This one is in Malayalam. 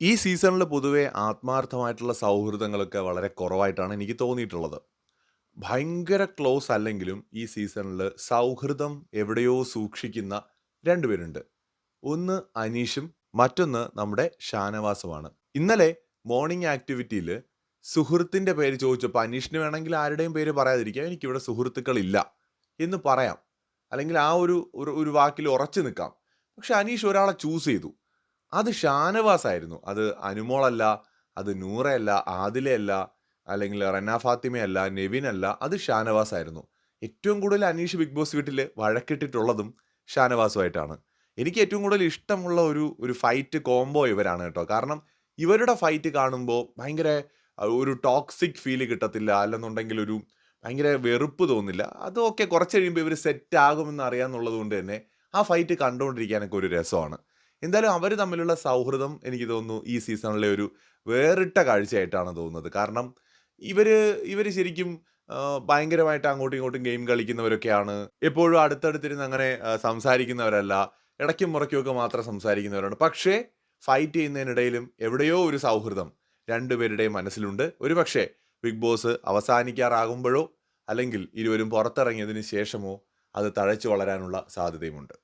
ഈ സീസണിൽ പൊതുവേ ആത്മാർത്ഥമായിട്ടുള്ള സൗഹൃദങ്ങളൊക്കെ വളരെ കുറവായിട്ടാണ് എനിക്ക് തോന്നിയിട്ടുള്ളത്. ഭയങ്കര ക്ലോസ് അല്ലെങ്കിലും ഈ സീസണിൽ സൗഹൃദം എവിടെയോ സൂക്ഷിക്കുന്ന 2 പേരുണ്ട്. ഒന്ന് അനീഷും മറ്റൊന്ന് നമ്മുടെ ഷാനവാസുമാണ്. ഇന്നലെ മോർണിംഗ് ആക്ടിവിറ്റിയിൽ സുഹൃത്തിന്റെ പേര് ചോദിച്ചപ്പോൾ അനീഷിന് വേണമെങ്കിൽ ആരുടെയും പേര് പറയാതിരിക്കാം. എനിക്കിവിടെ സുഹൃത്തുക്കളില്ല എന്ന് പറയാം. അല്ലെങ്കിൽ ആ ഒരു ഒരു വാക്കിൽ ഉറച്ചു നിൽക്കാം. പക്ഷെ അനീഷ് ഒരാളെ ചൂസ് ചെയ്തു. അത് ഷാനവാസായിരുന്നു. അത് അനുമോളല്ല, അത് നൂറയല്ല, ആദിലയല്ല, അല്ലെങ്കിൽ റെന ഫാത്തിമയല്ല, നെവിനല്ല, അത് ഷാനവാസായിരുന്നു. ഏറ്റവും കൂടുതൽ അനീഷ് ബിഗ് ബോസ് വീട്ടിൽ വഴക്കിട്ടിട്ടുള്ളതും ഷാനവാസുമായിട്ടാണ്. എനിക്ക് ഏറ്റവും കൂടുതൽ ഇഷ്ടമുള്ള ഒരു ഒരു ഫൈറ്റ് കോംബോ ഇവരാണ് കേട്ടോ. കാരണം ഇവരുടെ ഫൈറ്റ് കാണുമ്പോൾ ഭയങ്കര ഒരു ടോക്സിക് ഫീൽ കിട്ടത്തില്ല. അല്ലെന്നുണ്ടെങ്കിൽ ഒരു ഭയങ്കര വെറുപ്പ് തോന്നില്ല. അതൊക്കെ കുറച്ച് കഴിയുമ്പോൾ ഇവർ സെറ്റ് ആകുമെന്ന് അറിയാമെന്നുള്ളത് കൊണ്ട് തന്നെ ആ ഫൈറ്റ് കണ്ടുകൊണ്ടിരിക്കാനൊക്കെ ഒരു രസമാണ്. എന്തായാലും അവർ തമ്മിലുള്ള സൗഹൃദം എനിക്ക് തോന്നുന്നു ഈ സീസണിലെ ഒരു വേറിട്ട കാഴ്ചയായിട്ടാണ് തോന്നുന്നത്. കാരണം ഇവർ ഇവർ ശരിക്കും ഭയങ്കരമായിട്ട് അങ്ങോട്ടും ഇങ്ങോട്ടും ഗെയിം കളിക്കുന്നവരൊക്കെയാണ്. എപ്പോഴും അടുത്തടുത്തിരുന്ന് അങ്ങനെ സംസാരിക്കുന്നവരല്ല. ഇടയ്ക്കും മുറയ്ക്കുമൊക്കെ മാത്രം സംസാരിക്കുന്നവരാണ്. പക്ഷേ ഫൈറ്റ് ചെയ്യുന്നതിനിടയിലും എവിടെയോ ഒരു സൗഹൃദം രണ്ടുപേരുടെയും മനസ്സിലുണ്ട് ഒരു പക്ഷേ ബിഗ് ബോസ് അവസാനിക്കാറാകുമ്പോഴോ അല്ലെങ്കിൽ ഇരുവരും പുറത്തിറങ്ങിയതിന് ശേഷമോ അത് തഴച്ചു വളരാനുള്ള സാധ്യതയുമുണ്ട്.